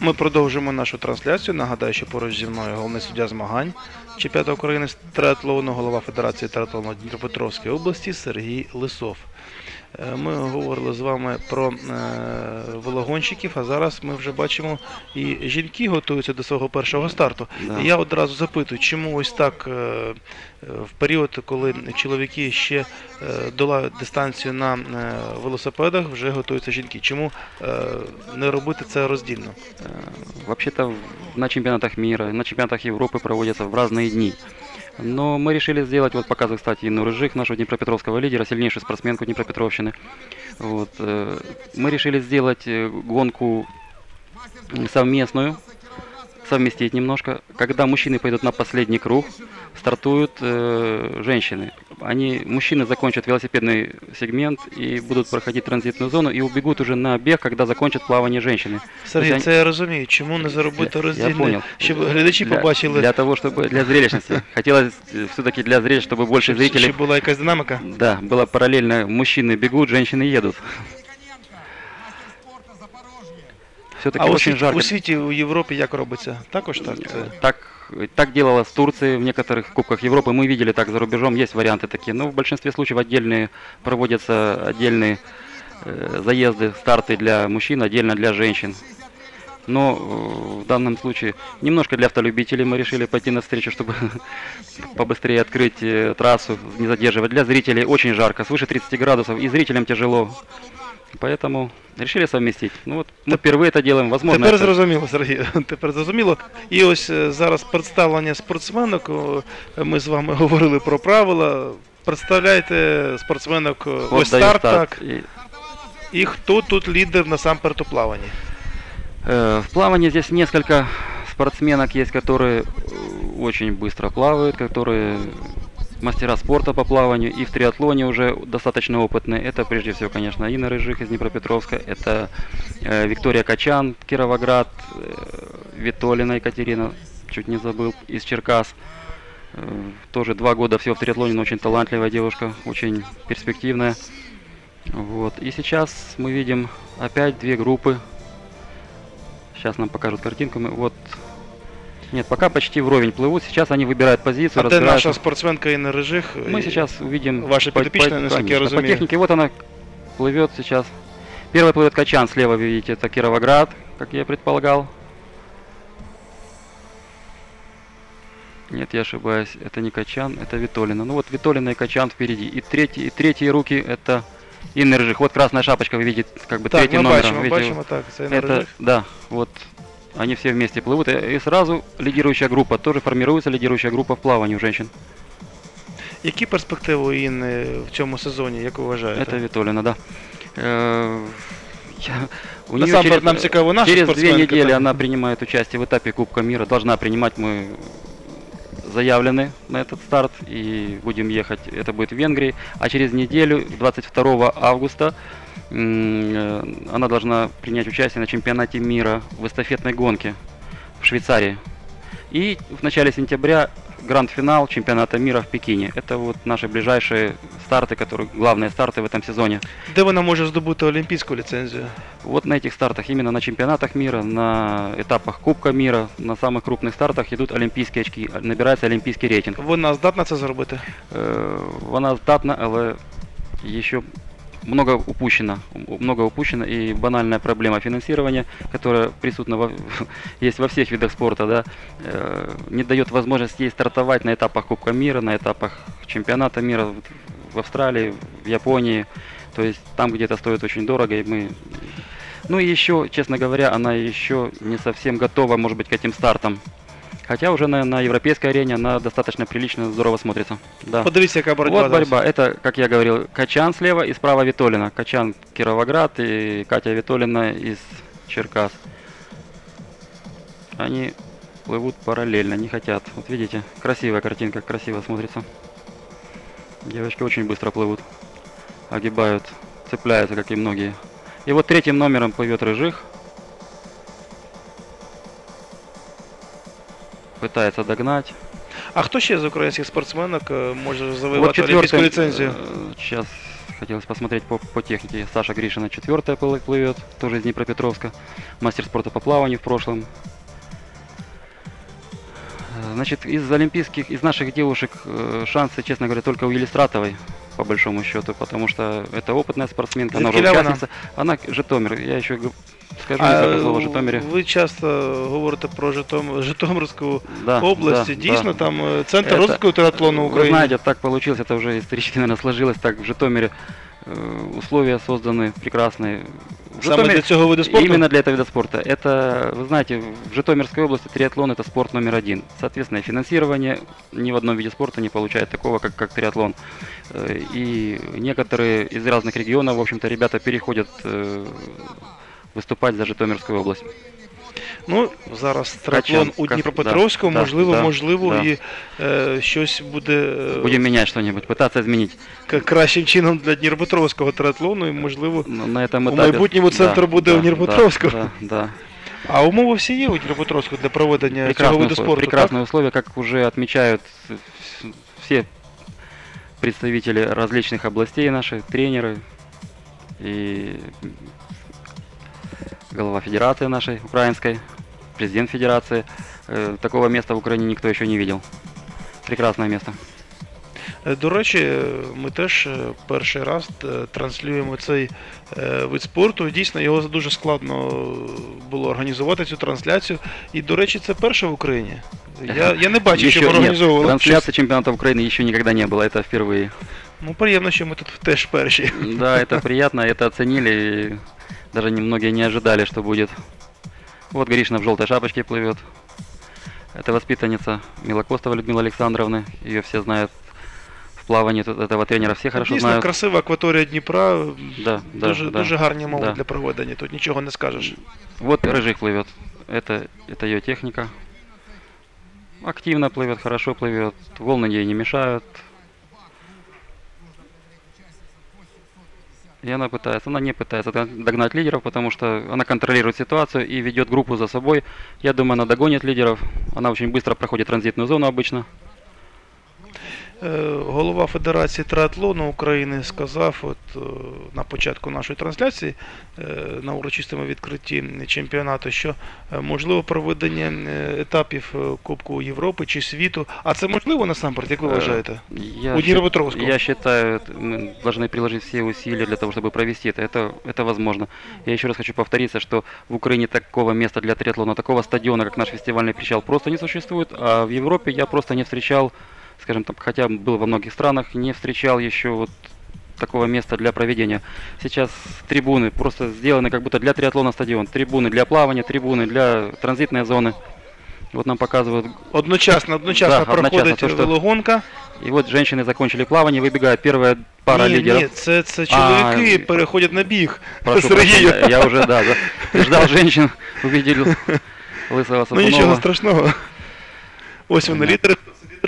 Ми продовжимо нашу трансляцію. Нагадаю, що поруч зі мною головний суддя змагань чемпіонату України з триатлону, голова Федерації триатлону Дніпропетровської області Сергій Лисов. Е, Ми говорили з вами про е, велогонщиків, а зараз ми вже бачимо і жінки готуються до свого першого старту. Да. І Я одразу запитую, чому ось так е, е, в період, коли чоловіки ще е, долають дистанцію на е, велосипедах, вже готуються жінки. Чому е, не робити це роздільно? Э, Вообще-то в- на чемпионатах мира, на чемпионатах Европы проводятся в разные дни. Но мы решили сделать, вот показываю, кстати, Инну Рыжих, нашего днепропетровского лидера, сильнейшую спортсменку Днепропетровщины. Вот, э, мы решили сделать э, гонку совместную, совместить немножко. Когда мужчины пойдут на последний круг, стартуют э, женщины. Они, мужчины закончат велосипедный сегмент и будут проходить транзитную зону и убегут уже на бег, когда закончат плавание женщины. Сергій, Тобто це я розумію. Чому не заробити Я- я роздільне, понял. щоб глядачі для, побачили, Для того, чтобы для зрелищности. Хотелось все-таки для зрелищности, чтобы больше щоб, зрителей. щоб була якась динаміка? Да, было параллельно. Мужчины бегут, женщины едут. Все-таки А у, очень світ, жарко. у світі, у Європі як робиться? Також так? Це... Так, так делалось в Турции, в некоторых кубках Европы. Мы видели так за рубежом, есть варианты такие. Но в большинстве случаев отдельные проводятся отдельные э, заезды, старты для мужчин, отдельно для женщин. Но э, в данном случае немножко для автолюбителей мы решили пойти навстречу, чтобы побыстрее открыть э, трассу, не задерживать. Для зрителей очень жарко, свыше 30 градусов, и зрителям тяжело. Поэтому решили совместить. Ну вот мы впервые это делаем, возможно. Тепер это- зрозуміло, Сергій. Тепер зрозуміло. І ось е, зараз представлення спортсменок. О, Ми з вами говорили про правила. Представляйте спортсменок о, Вот ось даю старт, старт. так. И, І хто тут лідер насамперед у плаванні? э, в плавании здесь несколько спортсменок есть, которые э, очень быстро плавают, которые мастера спорта по плаванию и в триатлоне уже достаточно опытные. Это прежде всего, конечно, Инна Рыжих из Днепропетровска, это э, Виктория Качан, Кировоград, э, Витолина Екатерина, чуть не забыл, из Черкас. Э, тоже два года всего в триатлоне, но очень талантливая девушка, очень перспективная. Вот. И сейчас мы видим опять две группы. Сейчас нам покажут картинку. Мы вот нет, пока почти вровень плывут. Сейчас они выбирают позицию, А де разбираются. наша спортсменка Інна Рижих? Мы сейчас увидим Ваша по- насколько я конечно, по разумею. технике. Вот она плывет сейчас. Первый плывет Качан, слева вы видите, это Кировоград, как я предполагал. Нет, я ошибаюсь, это не Качан, это Витолина. Ну вот Витолина и Качан впереди. И третий, и третьи руки это Инна Рыжих. Вот красная шапочка, вы видите, как бы Так, третьим ми номером. бачимо, видите, бачимо, так, це Інна это, да, вот они все вместе плывут. И, и сразу лидирующая группа, тоже формируется лидирующая группа в плавании у женщин. Які перспективи у Інни в цьому сезоні, як ви вважаєте? Это Витолина, да. Э, я- у неё Насамперед, через, нам цікаво наша через две спортсменка, недели так. она принимает участие в этапе Кубка мира. Должна принимать мы заявлены на этот старт и будем ехать. Это будет в Венгрии. А через неделю, 22 августа, м, э, она должна принять участие на чемпионате мира в эстафетной гонке в Швейцарии. И в начале сентября гранд-финал чемпионата мира в Пекине. Это вот наши ближайшие старты, которые главные старты в этом сезоне. Де вона може здобути олімпійську ліцензію? Вот на этих стартах, именно на чемпионатах мира, на этапах Кубка мира, на самых крупных стартах идут олимпийские очки, набирается олимпийский рейтинг. Вона здатна це зробити? Э, Вона здатна, але еще много упущено, много упущено и банальная проблема финансирования, которая присутна во, есть во всех видах спорта, да, э, не дает возможности ей стартовать на этапах Кубка мира, на этапах чемпионата мира в- Австралии, в Японии, то есть там где-то стоит очень дорого, и мы ну и еще, честно говоря, она еще не совсем готова, может быть, к этим стартам. Хотя уже на, на европейской арене она достаточно прилично, здорово смотрится. Да. Подивіться, яка боротьба. Вот зараз. борьба. Это, как я говорил, Качан слева и справа Витолина. Качан Кировоград и Катя Витолина из Черкас. Они плывут параллельно, не хотят. Вот видите, красивая картинка, красиво смотрится. Девочки очень быстро плывут. Огибают, цепляются, как и многие. И вот третьим номером плывет Рыжих. Пытается догнать. А хто ще з українських спортсменок е, може Вот завоювати олімпійську четвертым, ліцензію? сейчас хотелось посмотреть по, по технике. Саша Гришина четвертая плы- плывет, тоже из Днепропетровска. Мастер спорта по плаванию в прошлом. Э, Значит, из олимпийских, из наших девушек э, шансы, честно говоря, только у Елистратовой, по большому счету, потому что это опытная спортсменка, она уже Звідкіля вона? участница. Она Житомир, я еще слов о Житомире. ви часто говорите про Житом... Житомирську Да, область. да, Дійсно, да. там е, центр Это- розвитку триатлону Вы України. знаете, так получилось, это уже исторически, наверное, сложилось. Так в Житомире э, условия созданы прекрасные. В Саме для цього виду спорту? Именно для этого вида спорта. Это, вы знаете, в Житомирской области триатлон это спорт номер один. Соответственно, финансирование ни в одном виде спорта не получает такого, как, как триатлон. Э, И некоторые из разных регионов, в общем-то, ребята переходят э, выступать за Житомирскую область. Ну, зараз триатлон Качан, у Кас- Дніпропетровську, да, можливо, да, можливо, да. і е, щось буде е, Будем менять что-нибудь, пытаться изменить. к- кращим чином для Дніпропетровського триатлону, і можливо. Но на этом У этапе- майбутньому центр буде в Дніпропетровську. Да, да, да. А умови всі є у Дніпропетровську для проведення цього Прекрасные, виду условия, спорту. прекрасные условия, как уже отмечают вс- все представители различных областей наши, тренеры и голова федерации нашей украинской, президент федерации. Э, Такого места в Украине никто еще не видел. Прекрасное место. Е, До речі, е, ми теж е, перший раз е, транслюємо цей е, вид спорту. Дійсно, його дуже складно було організувати цю трансляцію. І, до речі, це перше в Україні. Я, я не бачив, Еще що ми нет, організовували. трансляции чемпионата Украины еще никогда не было, это впервые. Ну, приємно, що ми тут теж перші. Да, это приятно, это оценили, и даже немногие не ожидали, что будет. Вот Гришина в желтой шапочке плывет. Это воспитанница Милокостова Людмила Александровна, ее все знают в плавании, тут этого тренера все хорошо Дійсно, знают. красива акваторія Дніпра. Да, да, дуже, да. дуже гарні умови да. для проведення. Тут нічого не скажеш. Вот Рыжик плывет, это, это ее техника. Активно плывет, хорошо плывет, волны ей не мешают. И она пытается, она не пытается дог- догнать лидеров, потому что она контролирует ситуацию и ведет группу за собой. Я думаю, она догонит лидеров. Она очень быстро проходит транзитную зону обычно. Е, Голова Федерації триатлону України сказав от, е, на початку нашої трансляції е, на урочистому відкритті чемпіонату, що е, можливо проведення е, етапів е, Кубку Європи чи світу. А це можливо насамперед, як ви Е, вважаєте? Я, У щи- Днепропетровского. я считаю, это мы должны приложить все усилия для того, чтобы провести это. Это, это возможно. Я еще раз хочу повториться, что в Украине такого места для триатлона, такого стадиона, как наш фестивальный причал, просто не существует. А в Европе я просто не встречал, скажем так, хотя был во многих странах, не встречал еще вот такого места для проведения. Сейчас трибуны просто сделаны как будто для триатлона стадион. Трибуны для плавания, трибуны для транзитной зоны. Вот нам показывают Одночасно, одночасно Да, одночасно, проходить то, що- велогонка. и вот женщины закончили плавание, выбегает первая пара ні, лидеров. ні, це, це чоловіки А, переходять на біг. Прошу Сергію. прощения, я уже, да, за- ждал женщин, увидел лысого Ну нічого Сапунова. страшного. Ось вони Да. лідери.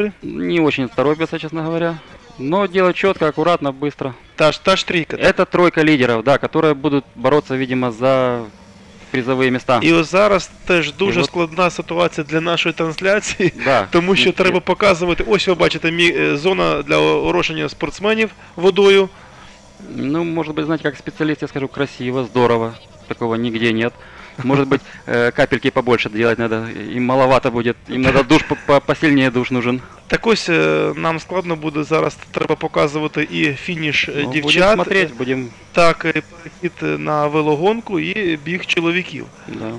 лідери. Не очень торопятся, честно говоря. Но делают четко, аккуратно, быстро. Та ж та ж трійка. так? Это тройка лидеров, да, которые будут бороться, видимо, за призовые места. І ось зараз теж дуже от- складна ситуація для нашої трансляції, Да. тому що И- треба показувати. Ось ви бачите мі- е, зона для орошення спортсменів водою. Ну, может быть, знаете, как специалист я скажу, красиво, здорово. Такого нигде нет. Может быть, э, капельки побольше делать надо. Им маловато будет. Им надо душ по- по- посильнее душ нужен. Так ось е, нам складно буде зараз. Треба показувати і фініш е, Ну, Будем дівчат, смотреть, будем... так перехід на велогонку і біг чоловіків. Да.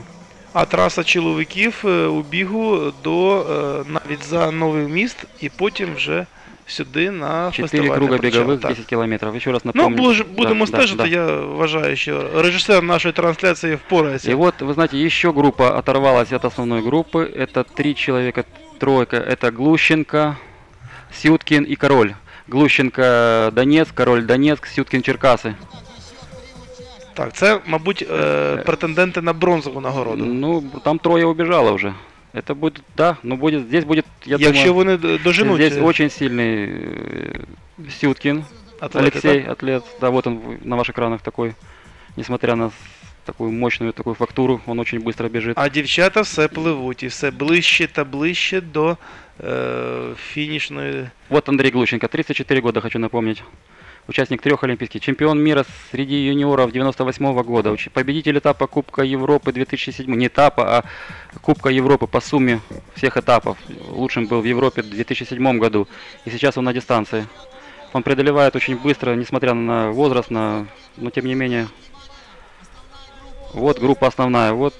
А траса чоловіків у бігу до навіть за новий міст, і потім вже сюди на Четыре фестивальний круга причал. беговых, Так. 10 километров. Еще раз Ну, напомню. ближ- Да, будемо да, стежити. да. Я вважаю, що режисер нашої трансляції впорається. И вот, вы знаете, еще группа оторвалась от основной группы. Это три человека, тройка. Это Глущенко, Сюткин и Король. Глущенко Донецк, Король Донецк, Сюткин Черкасы. Так, це, мабуть, е, претенденти на бронзову нагороду. Ну, там трое убежало уже. Это будет, да, но будет, здесь будет, я Якщо думаю, вони д- доженуть здесь е, очень сильный э, Сюткин, атлети, Алексей, так? атлет. Да, вот он в- на ваших экранах такой, несмотря на с- такую мощную такую фактуру, он очень быстро бежит. А дівчата все пливуть і все ближче та ближче до е, фінішної. Вот Андрей Глущенко, 34 года, хочу напомнить. участник трех олимпийских, чемпион мира среди юниоров 98 года, победитель этапа Кубка Европы 2007, не этапа, а Кубка Европы по сумме всех этапов. Лучшим был в Европе в 2007 году, и сейчас он на дистанции. Он преодолевает очень быстро, несмотря на возраст, на, но тем не менее. Вот группа основная, вот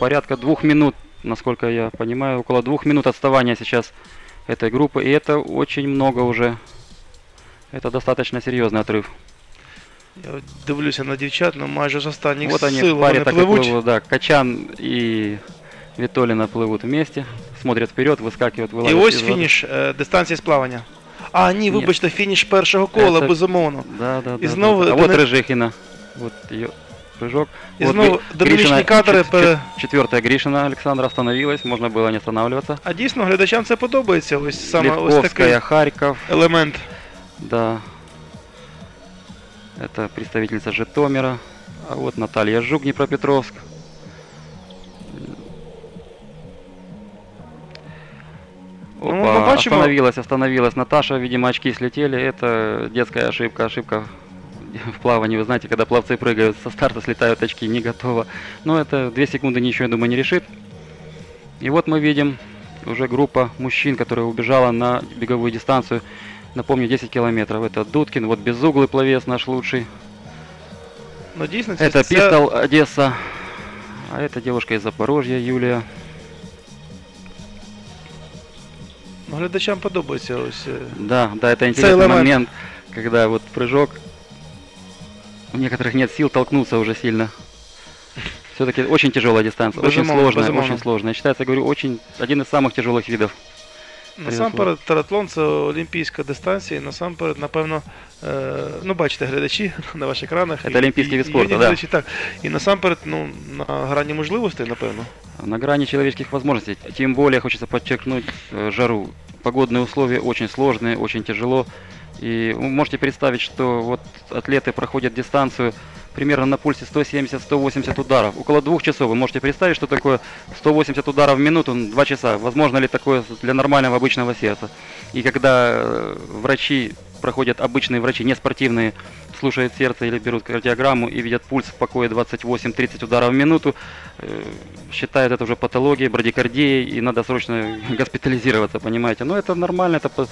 порядка двух минут, насколько я понимаю, около двух минут отставания сейчас этой группы, и это очень много уже. Это достаточно серьезный отрыв. Я от дивлюся на дівчат, ну майже з останніх Вот они сил в паре вони так и пливуть. плывут, да. Качан и Витолина плывут вместе, смотрят вперед, выскакивают, І вылазят ось из воды. фініш е, дистанції з плавання. А, ні, Ні. вибачте, фініш першого кола, Це- безумовно. Да, да, И да, снова да. А это вот на- Рыжихина. Вот ее прыжок. І Вот знову Гри- динамічні Гришина, кадри чет- пере... чет- Четвертая Гришина Александра остановилась, можно было не останавливаться. А дійсно глядачам це подобається. Ось саме ось такий Левковская, Харьков, елемент. да. Это представительница Житомира. А вот Наталья Жук, Днепропетровск. Ну, Опа, мы побачимо- остановилась, остановилась Наташа, видимо, очки слетели. Это детская ошибка, ошибка в плавании. Вы знаете, когда пловцы прыгают со старта, слетают очки, не готово. Но это две секунды ничего, я думаю, не решит. И вот мы видим уже группа мужчин, которая убежала на беговую дистанцию. Напомню, 10 километров. Это Дудкин, вот безуглый пловец наш лучший. Ну дійсно, Это це- Пистол Одесса. А это девушка из Запорожья, Юлия. ну, глядачам подобається ось. Да, да, это интересный элемент. момент, когда вот прыжок. У некоторых нет сил толкнуться уже сильно. Все-таки очень тяжелая дистанция, очень сложная, безумовно. очень сложная. Считается, говорю, очень один из самых тяжелых видов. Насамперед, тратлон це олімпійська дистанція, і насамперед, напевно, е, ну бачите, глядачі на ваших екранах. Це і- олімпійський і- вид і спорту, юні да. глядачі, так. І насамперед, ну, на грані можливостей, напевно. На грани человеческих возможностей. Тем более хочется подчеркнуть э, жару. Погодные условия очень сложные, очень тяжело. И вы можете представить, что вот атлеты проходят дистанцию примерно на пульсе 170-180 ударов. Около двух часов. Вы можете представить, что такое 180 ударов в минуту, 2 часа. Возможно ли такое для нормального обычного сердца? И когда э, врачи проходят, обычные врачи, не спортивные, слушают сердце или берут кардиограмму и видят пульс в покое 28-30 ударов в минуту, э, считают это уже патологией, брадикардией, и надо срочно госпитализироваться, понимаете? Но это нормально, это,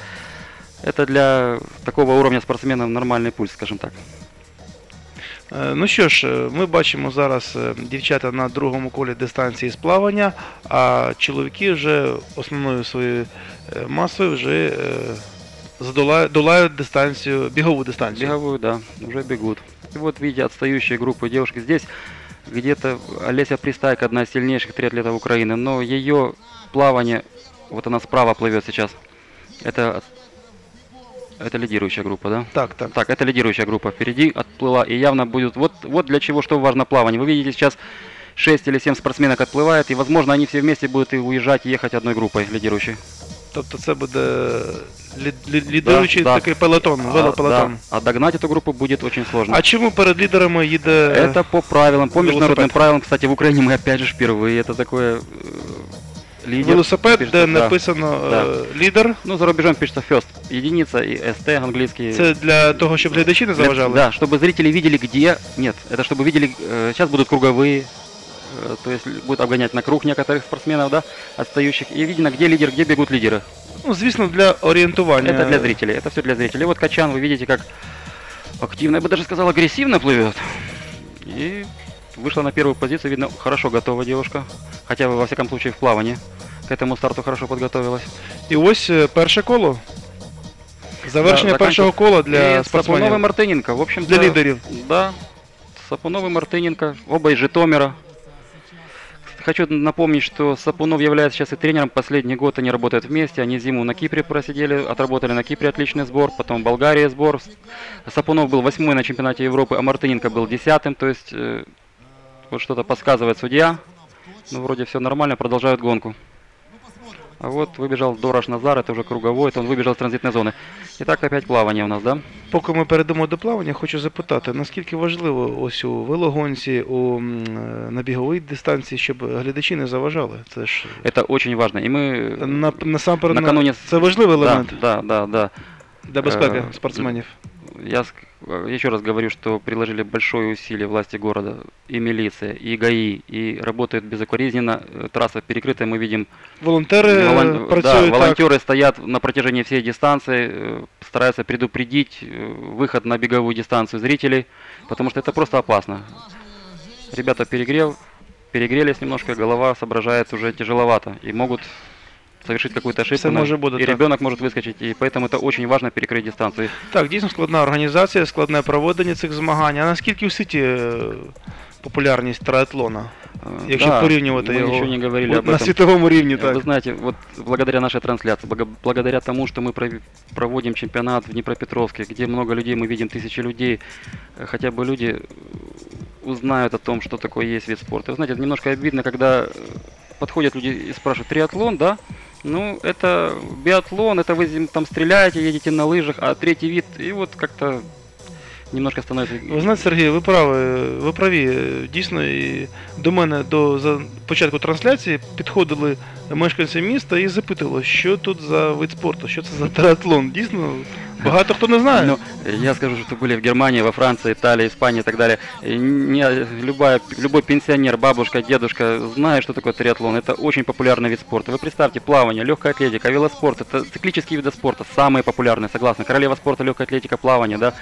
это для такого уровня спортсменов нормальный пульс, скажем так. Е, Ну що ж, е, ми бачимо зараз е, дівчата на другому колі дистанції з плавання, а чоловіки вже основною своєю е, масою вже е, задолають долають дистанцію, бігову дистанцію. Беговую, да, уже бегут. И вот видите, отстающие группы девушек. Здесь где-то Олеся Пристайка, одна из сильнейших триатлетов Украины, но ее плавание, вот она справа плывет сейчас, это, это лидирующая группа, да? Так, так. Так, это лидирующая группа впереди отплыла и явно будет... Вот, вот для чего, что важно плавание. Вы видите сейчас 6 или 7 спортсменок отплывает, и, возможно, они все вместе будут и уезжать, и ехать одной группой лидирующей. Тобто це буде лі- лі- лідируючий да. такий пелотон, А, велопелотон. да, а догнать эту группу будет очень сложно. А чому перед лідерами їде Это по правилам, по международным велосипед. правилам, кстати, в Украине мы опять же впервые. Это такое э, лидер. велосипед, пишет, де да. написано Да. е, лідер? Ну, за рубежом пишется first, единица и ST английский. Це для того, щоб глядачі не Для- заважали? Да, чтобы зрители видели, где... Нет, это чтобы видели... э, сейчас будут круговые, э, то есть будут обгонять на круг некоторых спортсменов, да, отстающих. И видно, где лидер, где бегут лидеры. Ну, звісно, для орієнтування. Это для зрителей, это все для зрителей. Вот Качан, вы видите, как активно, я бы даже сказал, агрессивно плывет. И вышла на первую позицию, видно, хорошо готова девушка. Хотя бы, во всяком случае, в плавании. К этому старту хорошо подготовилась. І ось е, перше коло. Завершення Да, першого кола для и Сапунов и спортсменів. Мартыненко, в общем Для лидерів. Да, Сапунов и Мартыненко, оба из Житомира. Хочу напомнить, что Сапунов является сейчас и тренером. Последний год они работают вместе. Они зиму на Кипре просидели, отработали на Кипре отличный сбор, потом в Болгарии сбор. Сапунов был восьмой на чемпионате Европы, а Мартыненко был десятым. То есть э, вот что-то подсказывает судья. Ну, вроде все нормально, продолжают гонку. А вот выбежал Дорож Назар, это уже круговой, это он выбежал из транзитной зоны. Итак, опять плавание у нас, да? Поки ми перейдемо до плавання, хочу запитати, наскільки важливо ось у велогонці, у м, е, на біговій дистанції, щоб глядачі не заважали. Це ж Это очень важно. И мы на, насамперед на- накануне... це важливий да, елемент да, да, да. для безпеки е, спортсменів. Я еще раз говорю, что приложили большое усилие власти города, и милиция, и ГАИ, и работают безукоризненно. Э, Трасса перекрыта, мы видим, Волонтери е, волон- да, працюють так. волонтеры стоят на протяжении всей дистанции, э, стараются предупредить э, выход на беговую дистанцию зрителей, потому что это просто опасно. Ребята перегрев, перегрелись немножко, голова соображает уже тяжеловато и могут совершить какую-то ошибку, Всё на- может быть, и так. ребенок может выскочить, и поэтому это очень важно перекрыть дистанцию. Так, дійсно складна організація, складне проведення цих змагань. А наскільки в світі е, популярність триатлона? Э, Якщо да, порівнювати мы його еще не говорили от об на этом. світовому рівні, Э, так. Вы знаете, вот благодаря нашей трансляции, благо- благодаря тому, что мы пров- проводим чемпионат в Днепропетровске, где много людей, мы видим тысячи людей, э, хотя бы люди э, узнают о том, что такое есть вид спорта. Вы знаете, это немножко обидно, когда э, подходят люди и спрашивают, триатлон, да? Ну, это биатлон, это вы зим- там стреляете, едете на лыжах, а третий вид, и вот как-то немножко становится... Ви знаєте, Сергій, ви праві, ви праві. Дійсно, і до мене до за початку трансляції підходили мешканці міста і запитували, що тут за вид спорту, що це за триатлон. Дійсно, багато хто не знає. Ну, я скажу, что были в Германии, во Франции, Италии, Испании и так далее. И не, любая, любой пенсионер, бабушка, дедушка знает, что такое триатлон. Это очень популярный вид спорта. Вы представьте, плавание, легкая атлетика, велоспорт. Это циклические виды спорта, самые популярные, согласны. Королева спорта, легкая атлетика, плавание, да.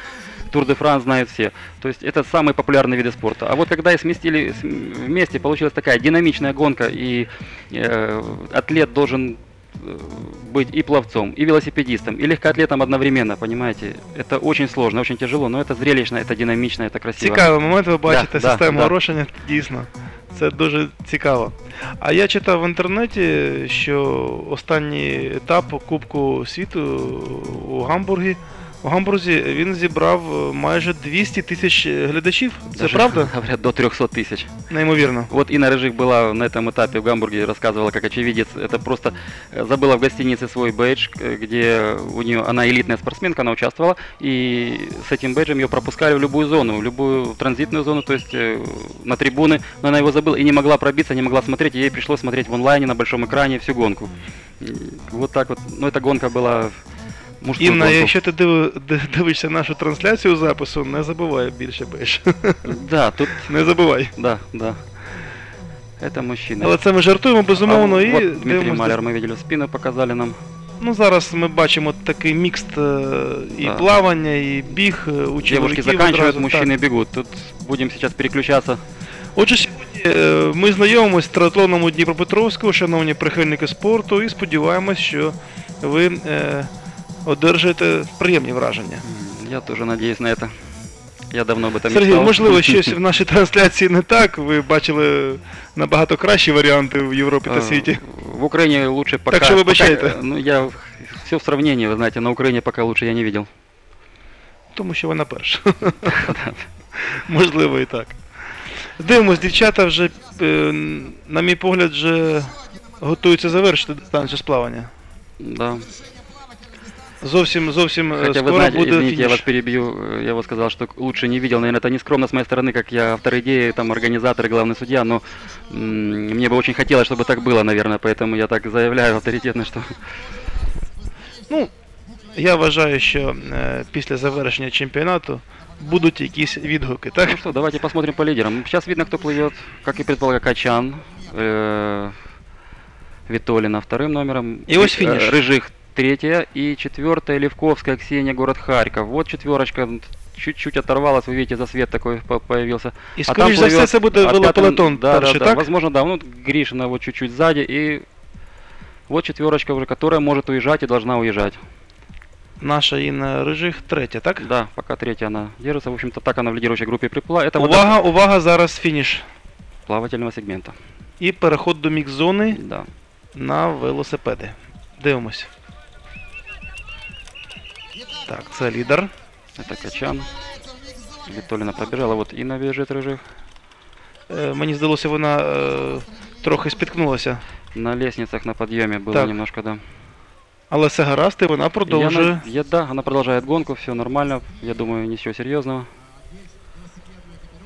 Тур де Франс знают все. То есть это самые популярные виды спорта. А вот когда их сместили вместе, получилась такая динамичная гонка, и э, атлет должен быть и пловцом, и велосипедистом, и легкоатлетом одновременно, понимаете? Это очень сложно, очень тяжело, но это зрелищно, это динамично, это красиво. Цікавий момент, ви бачите, да, систему да. орошення, дійсно. Це дуже цікаво. А я читав в інтернеті, що останній етап Кубку світу у Гамбургі. У Гамбурзі він зібрав майже 200 тисяч глядачів. Це Даже, правда? Говорят, до 300 тысяч. Неймовірно. Вот Инна Рыжик была на этом этапе в Гамбурге, рассказывала как очевидец. Это просто э, забыла в гостинице свой бейдж, э, где у нее, она элитная спортсменка, она участвовала, и с этим бейджем ее пропускали в любую зону, в любую транзитную зону, то есть э, на трибуны, но она его забыла и не могла пробиться, не могла смотреть, и ей пришлось смотреть в онлайне на большом экране всю гонку. И Вот так вот, ну эта гонка была мужскую Інна, гонку. якщо ти диви- ди- дивишся нашу трансляцію запису, не забувай більше бейдж. Да, тут, Не забувай. да, да. Это мужчина. Але це ми жартуємо, безумовно, А і вот Дмитрий дивимося. Маляр, мы видели в спину, показали нам. Ну зараз ми бачимо такий мікст е, і Да. плавання, і біг е, у Девушки чоловіків заканчивают, одразу, мужчины так. бегут. Тут будем сейчас переключаться. Отже, сьогодні е, ми знайомимося з триатлоном у Дніпропетровську, шановні прихильники спорту, і сподіваємось, що ви е, одержите приємні враження. М, Я тоже надеюсь на это. Я давно об этом Сергій, мечтал. можливо, щось в нашій трансляції не так. Ви бачили набагато кращі варіанти в Європі та Э, світі. В Украине лучше пока... что выбачайте. пока, э, Ну, я... Все в сравнении, вы знаете, на Украине пока лучше я не видел. Тому що вона перша. Можливо, і так. Дивимось, дівчата вже, е, на мій погляд, вже готуються завершити дистанцію з плавання. Да. Зовсім, зовсім е, Хотя вы скоро знаете, буде извините, я фініш. вас перебью, э, я вас сказал, что лучше не видел. Наверное, это не скромно с моей стороны, как я автор идеи, там, организатор, и главный судья, но м, мне бы очень хотелось, чтобы так было, наверное, поэтому я так заявляю авторитетно, что Ну, я вважаю, що е, після завершення чемпіонату будуть якісь відгуки, так? Ну что, давайте посмотрим по лидерам. Сейчас видно, кто плывет, как и предполагал, Качан, э, Витолина вторым номером. И ось Э, финиш. Рыжих третья и четвертая Левковская Ксения, город Харьков. Вот четверочка чуть-чуть оторвалась, вы видите, засвет такой по- появился. І А скоріш за все плывет- це буде а пятым- велополетон да, перший, да, да, так? Возможно, да. Ну, Гришина вот чуть-чуть сзади и вот четверочка уже, которая может уезжать и должна уезжать. Наша Інна Рижих третя, так? Да, пока третья она держится. В общем-то, так она в лидирующей группе приплыла. Это вот Увага, увага, зараз фініш. плавательного сегмента. І переход до мікс-зони Да. на велосипеди. Дивимось. Так, це лідер. Это Качан. Витолина пробежала, вот Инна бежит рыжих. Е, мені здалося, вона е, трохи спіткнулася. На лестницах на подъеме было Так. немножко, да. Але все гаразд, і вона Я продовжує. на- я, да, она продолжает гонку, все нормально. Я думаю, ничего серьезного.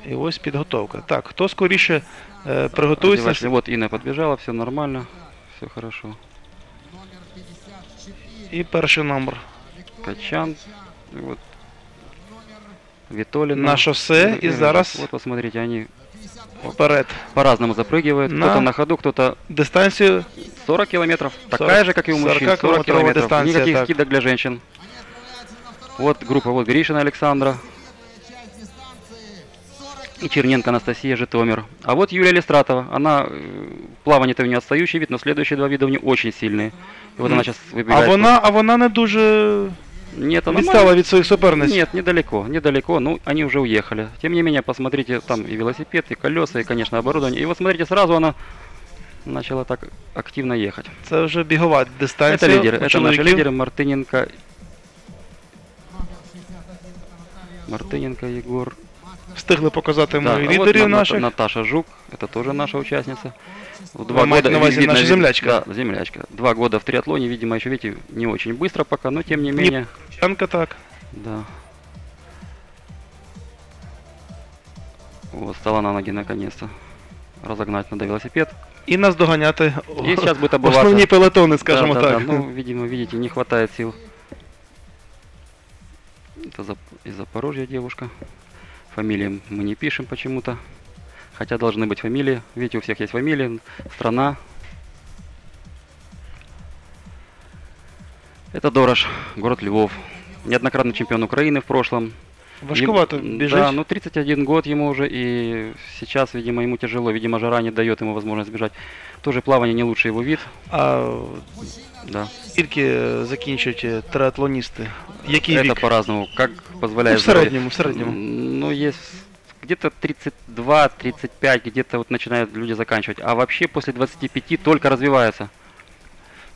І ось підготовка. Так, хто скоріше е, приготується? Одевайся. Вот Инна подбежала, все нормально, все хорошо. І перший номер. Качан, вот Витолина. на шосе і Э, зараз Вот посмотрите, они вперед. по-разному запрыгивают. На- Кто-то на ходу, кто-то Дистанцію 40 километров. 40 Такая же, как и у мужчин. 40 40-километровая километров. дистанция, Никаких так. скидок для женщин. Вот группа, вот Гришина Александра. И Черненко Анастасия Житомир. А вот Юлия Листратова. Она э, в плавании-то у нее отстающий вид, но следующие два вида у нее очень сильные. И вот она сейчас А выбегает. вона, а вона не дуже Нет, она відстала від своїх суперниць. Нет, недалеко, недалеко. Ну, они уже уехали. Тем не менее, посмотрите, там и велосипед, и колеса, и, конечно, оборудование. И вот смотрите, сразу она начала так активно ехать. Це вже бігова Это дистанція. лидеры, у это наши чоловіків. лидеры Мартыненко. Мартыненко Егор. Встигли показати Да, ми а вот лідерів На- Ната- наших. Наташа Жук, это тоже наша участница. В Вы маете на увазі видно, наша вид- землячка? Да, землячка. Два года в триатлоне, видимо, еще, видите, не очень быстро пока, но тем не менее, Янка так. да. Вот, стала на ноги наконец-то. Разогнать надо велосипед. І нас доганяти И сейчас будет обываться. основні пелотони, скажімо Да, да, так. да. Ну, видимо, видите, не хватает сил. Это Зап- из Запорожья девушка. Фамилии мы не пишем почему-то. Хотя должны быть фамилии. Видите, у всех есть фамилии, страна. Это Дорож, город Львов. Неоднократный чемпион Украины в прошлом. Важкувато Ем- біжить. Да, ну 31 год ему уже, и сейчас, видимо, ему тяжело. Видимо, жара не дает ему возможность бежать. Тоже плавание не лучший его вид. А Да. скільки закінчують е, триатлоністи? Який Это вік? по-разному, как Ну, позволяет в здоровье. середньому, в середньому. М, Ну, есть где-то 32-35, где-то вот начинают люди заканчивать. А вообще после 25 только развивается.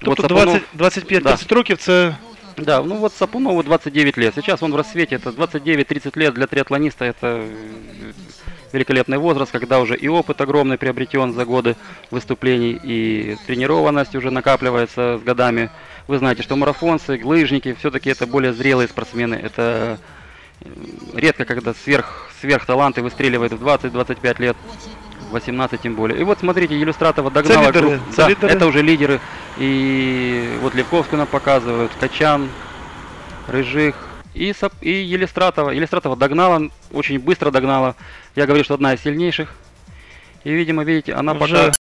Вот Тобто Сапунов- 20 25-30 років це Да, ну вот Сапунову 29 лет. Сейчас он в рассвете. Это 29-30 лет для триатлониста. Это э, великолепный возраст, когда уже и опыт огромный приобретен за годы выступлений, и тренированность уже накапливается с годами. Вы знаете, что марафонцы, лыжники, все-таки это более зрелые спортсмены. Это редко, когда сверх, сверхталанты выстреливают в 20-25 лет. 18 тем более. И вот смотрите, Иллюстратова догнала. лидеры, это Да, лидеры. это уже лидеры. И вот Левковскую нам показывают, Качан, Рыжих и, Сап- и Елистратова. Елистратова догнала, очень быстро догнала. Я говорю, что одна из сильнейших. И, видимо, видите, она вже пока...